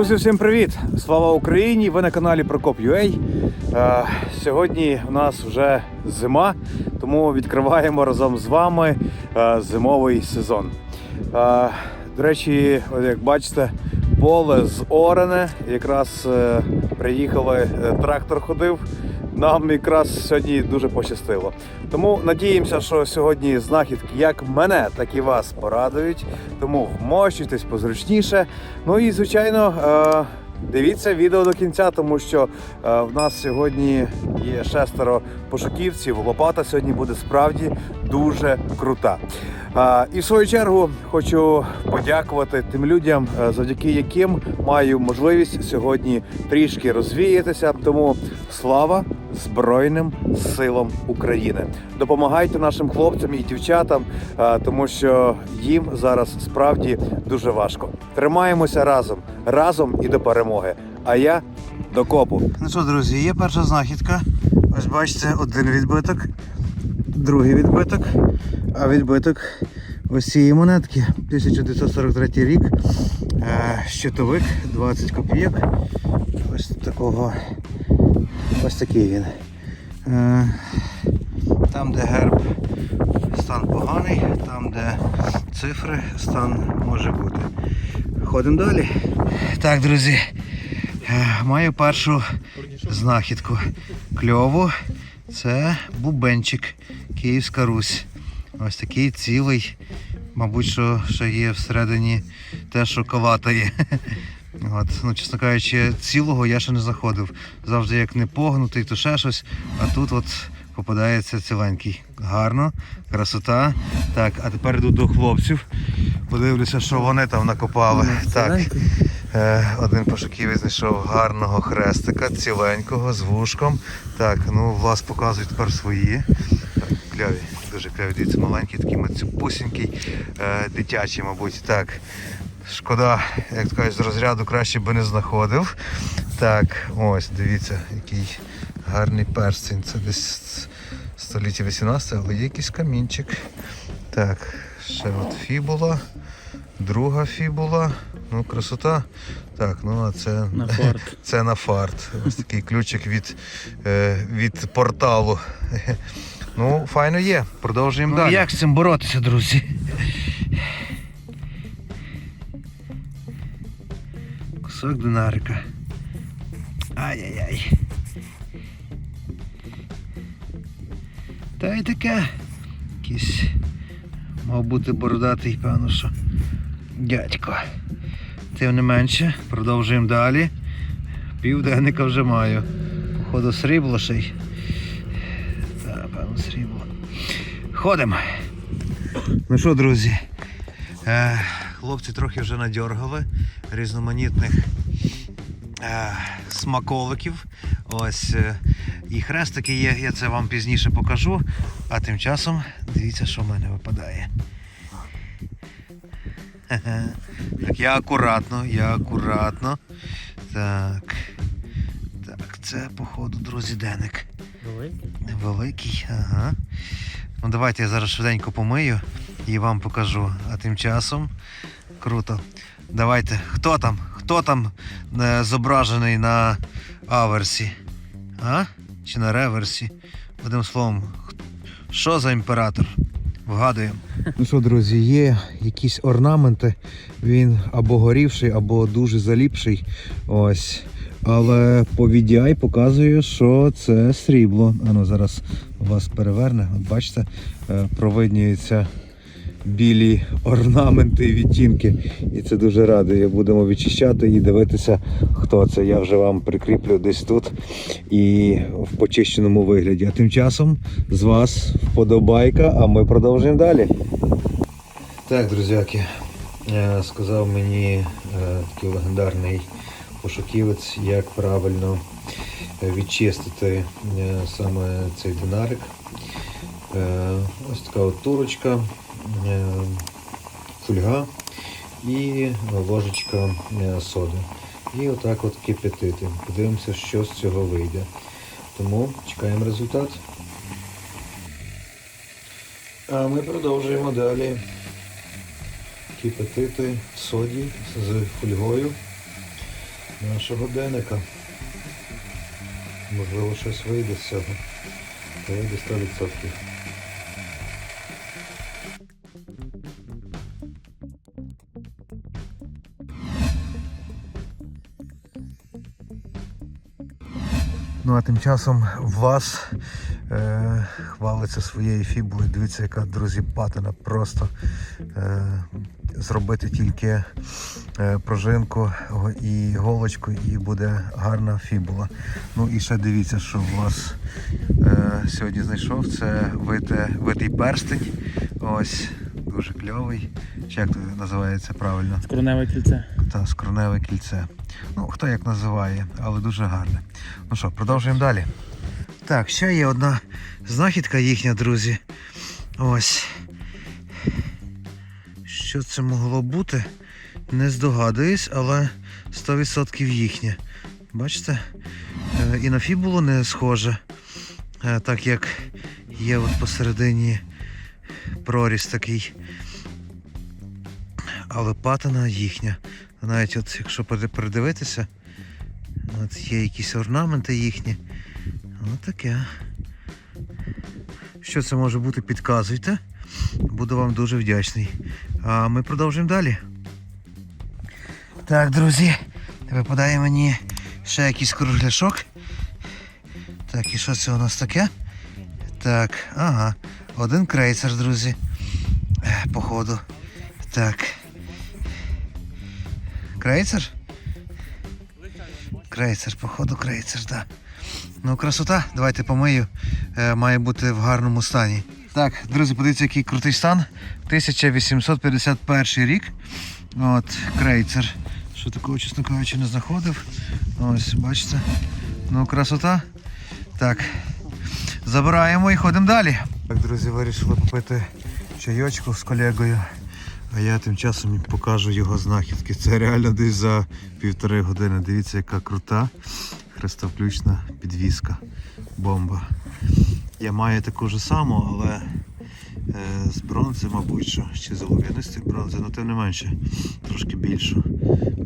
Друзі, всім привіт! Слава Україні! Ви на каналі Прокоп.ua. Е, Сьогодні у нас вже зима, тому відкриваємо разом з вами е, зимовий сезон. Е, До речі, як бачите, поле з Орене. Якраз приїхали, трактор ходив. Нам якраз сьогодні дуже пощастило. Тому надіємося, що сьогодні знахідки як мене, так і вас порадують. Тому вмощуйтесь позручніше. Ну і звичайно, е, дивіться відео до кінця, тому що е, в нас сьогодні є шестеро пошуківців. Лопата сьогодні буде справді дуже крута. Е, І в свою чергу хочу подякувати тим людям, завдяки яким маю можливість сьогодні трішки розвіятися. Тому слава Збройним силам України. Допомагайте нашим хлопцям і дівчатам, е, тому що їм зараз справді дуже важко. Тримаємося разом, разом і до перемоги. А я до копу. Ну що, друзі, є перша знахідка. Ось бачите, один відбиток, другий відбиток, а відбиток ось цієї монетки 1943 рік. Е, Щитовик 20 копійок. Ось такого. Ось такий він. Е, Там, де герб, стан поганий, там, де цифри, стан може бути. Ходимо далі. Так, друзі, е, маю першу знахідку. Кльову. Це бубенчик, Київська Русь. Ось такий цілий. Мабуть, що ще є всередині те, що калатає. От, ну, чесно кажучи, цілого я ще не заходив. Завжди як не погнутий, то ще щось. А тут от попадається ціленький. Гарно, красота. Так, а тепер йду до хлопців. Подивлюся, що вони там накопали. Так, е, один пошуківець знайшов гарного хрестика, ціленького, з вушком. Так, ну влас показує тепер свої. Так, кляві, дуже кляві, дивіться, маленький, такий мацюпусінький, е, дитячий, мабуть. Так. Шкода, як то кажуть, з розряду краще би не знаходив. Так, ось, дивіться, який гарний перстень. Це десь століття 18, але є якийсь камінчик. Так, ще от фібула, друга фібула. Ну, красота. Так, ну а це На фарт. це на фарт. Ось такий ключик від, е, від порталу. Ну, файно є. Продовжуємо далі. Як з цим боротися, друзі? Кусок динарика. Ай-яй-яй. Та й таке. Якийсь мав бути бородатий, певно, що. Дядько. Тим не менше, продовжуємо далі. Південника вже маю. Походу срібло ще й. Так, певно, срібло. Ходимо. Ну що, друзі? Хлопці трохи вже надьоргали різноманітних е, смаколиків. Ось е, і хрестики є, я це вам пізніше покажу. А тим часом дивіться, що в мене випадає. Так, я акуратно, я акуратно. Так. Так, це, походу, друзі, деник. Великий? Великий, ага. Ну давайте я зараз швиденько помию і вам покажу. А тим часом круто. Давайте, хто там? Хто там е, зображений на аверсі? А? Чи на реверсі? Одним словом, що за імператор? Вгадуємо. Ну що, друзі, є якісь орнаменти. Він або горівший, або дуже заліпший. Ось. Але по VDI показує, що це срібло. Ану, зараз вас переверне. От бачите, е, провиднюються білі орнаменти і відтінки. І це дуже радує. Будемо відчищати і дивитися, хто це. Я вже вам прикріплю десь тут і в почищеному вигляді. А тим часом з вас вподобайка, а ми продовжуємо далі. Так, друзяки, е, сказав мені е, такий легендарний пошуківець, як правильно відчистити е, саме цей динарик. Ось така от турочка, е, фольга і ложечка е, соди. І отак от кипятити. Подивимося, що з цього вийде. Тому чекаємо результат. А ми продовжуємо далі кипятити соді з фольгою. нашого денника. Можливо, щось вийде з цього. Та вийде 100%. Ну а тим часом Влас е, хвалиться своєю фібулою. Дивіться, яка друзі патина просто е, зробити тільки е, пружинку і голочку, і буде гарна фібула. Ну і ще дивіться, що Влас е, сьогодні знайшов. Це витий перстень. Ось дуже кльовий. Чи як це називається правильно? Скроневе кільце. та скроневе кільце. Ну, хто як називає, але дуже гарне. Ну що, продовжуємо далі. Так, ще є одна знахідка їхня, друзі. Ось. Що це могло бути? Не здогадуюсь, але 100% їхнє. Бачите? Е, І на фібулу не схоже. Е, Так як є от посередині проріз такий. Але патина їхня. Навіть от якщо передивитися, от є якісь орнаменти їхні. Ну таке. Що це може бути, підказуйте. Буду вам дуже вдячний. А ми продовжуємо далі. Так, друзі, випадає мені ще якийсь кругляшок. Так, і що це у нас таке? Так, ага, один крейсер, друзі. Е, Походу. Так. Крейцер? Крейцер, походу, крейцер, так. Ну, красота, давайте помию. Е, має бути в гарному стані. Так, друзі, подивіться, який крутий стан. 1851 рік. От, крейцер. Що такого, чесно кажучи, не знаходив. Ось, бачите. Ну, красота. Так. Забираємо і ходимо далі. Так, друзі, вирішили попити чайочку з колегою. А я тим часом покажу його знахідки. Це реально десь за півтори години. Дивіться, яка крута хрестовключна підвіска. Бомба. Я маю таку ж саму, але е, з бронзи, мабуть, що чи з олов'янистої бронзи, але тим не менше, трошки більшу.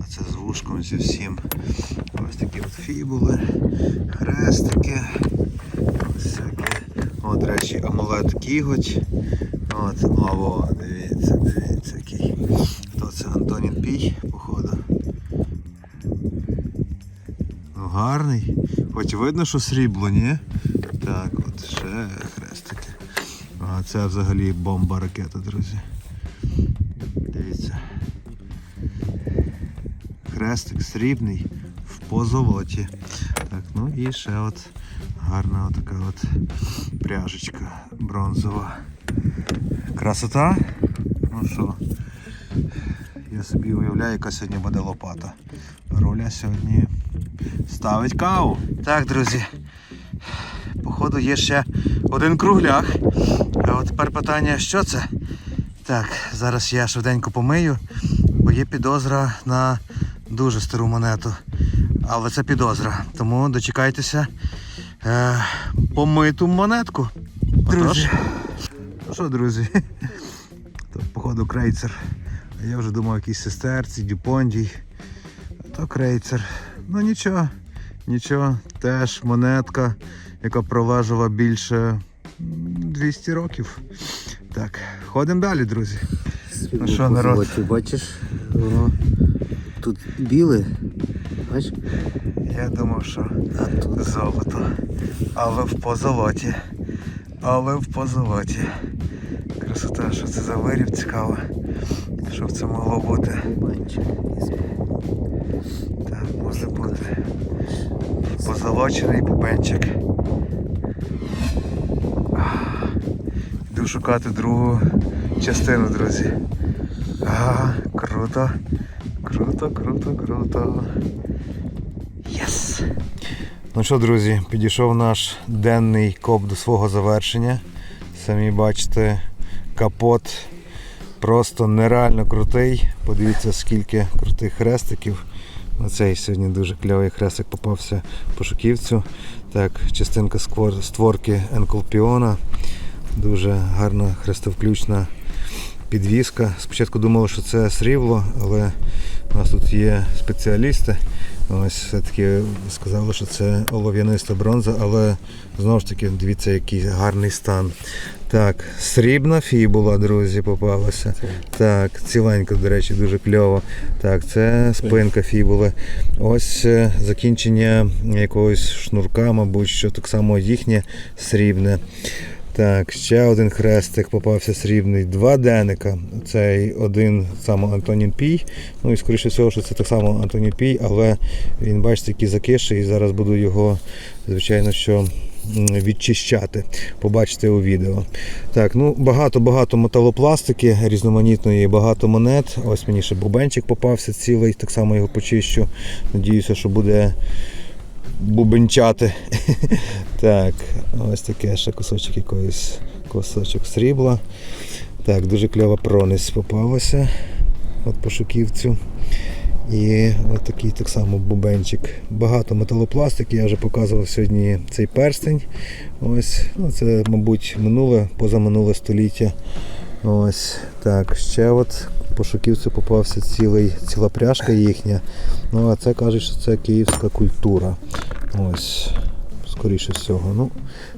А це з вушком зі всім. Ось такі от фібули, хрестики. О, до речі, амулет кіготь. От, о, дивіться, дивіться, який. Хто це Антонін Пій, походу. Ну, гарний. Хоч видно, що срібло, ні? Так, от ще хрестики. А це взагалі бомба ракета, друзі. Дивіться. Хрестик срібний в позолоті. Так, ну і ще от гарна така от пряжечка бронзова. Красота. Ну що, я собі уявляю, яка сьогодні буде лопата. Руля сьогодні ставить каву. Так, друзі. Походу є ще один кругляк. А от тепер питання, що це? Так, зараз я швиденько помию, бо є підозра на дуже стару монету. Але це підозра. Тому дочекайтеся е, помиту монетку. Друзі. Ну що, друзі? То, походу, крейцер. А я вже думав, якісь сестерці, дюпондій. То крейцер. Ну нічого, нічого. Теж монетка, яка пролежала більше 200 років. Так, ходимо далі, друзі. Ну що, народ? Бачиш, воно тут біле, бачиш, Я думав, що золото. Але в позолоті. Але в позолоті. Красота, що це за виріб цікаво. Що в це могло бути? Так, може бути. Позолочений бубенчик. Йду шукати другу частину, друзі. А, круто. Круто, круто, круто. Ну що, друзі, підійшов наш денний коп до свого завершення. Самі бачите, капот просто нереально крутий. Подивіться, скільки крутих хрестиків. Оцей сьогодні дуже кльовий хрестик попався по шуківцю. Так, частинка створки Енколпіона. Дуже гарна хрестовключна підвіска. Спочатку думали, що це срібло, але у нас тут є спеціалісти, Ось все-таки сказали, що це олов'яниста бронза, але знову ж таки, дивіться, який гарний стан. Так, срібна фібула, друзі, попалася. Так, ціленька, до речі, дуже кльово. Так, це спинка фібули. Ось е, закінчення якогось шнурка, мабуть, що так само їхнє срібне. Так, ще один хрестик попався срібний, два деника. Цей один саме Антонін Пій. Ну і скоріше всього, що це так само Антонін Пій, але він, бачите, який закиший, і зараз буду його, звичайно, що відчищати. Побачите у відео. Так, ну багато-багато металопластики різноманітної, багато монет. Ось мені ще бубенчик попався цілий, так само його почищу. Надіюся, що буде бубенчати. так, ось таке ще кусочок якоїсь кусочок срібла. Так, дуже кльова пронись попалася. От по шуківцю. І от такий так само бубенчик. Багато металопластики. Я вже показував сьогодні цей перстень. Ось, ну це, мабуть, минуле, позаминуле століття. Ось так, ще от по шуківцю попався цілий, ціла пряжка їхня. Ну, а це кажуть, що це київська культура. Ось, скоріше всього. Ну,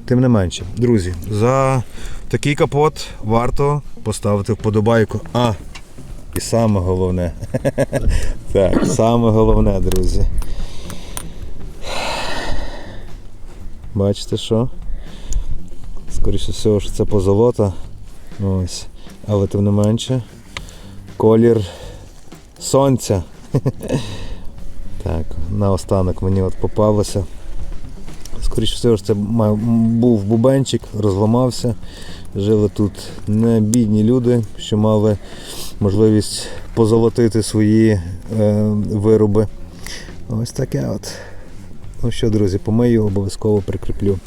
тим не менше. Друзі, за такий капот варто поставити вподобайку. А, і саме головне. Так, саме головне, друзі. Бачите що? Скоріше всього, що це позолота. Ось. Але тим не менше. Колір сонця. Так, наостанок мені от попалося. Скоріше всього, це був бубенчик, розламався. Жили тут не бідні люди, що мали можливість позолотити свої е, вироби. Ось таке от. Ну що, друзі, помию, обов'язково прикріплю.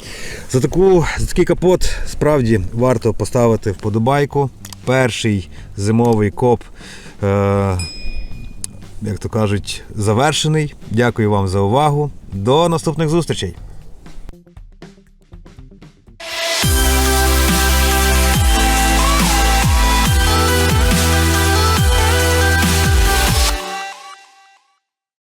За, таку, за такий капот справді варто поставити вподобайку. Перший зимовий коп, е, як то кажуть, завершений. Дякую вам за увагу. До наступних зустрічей!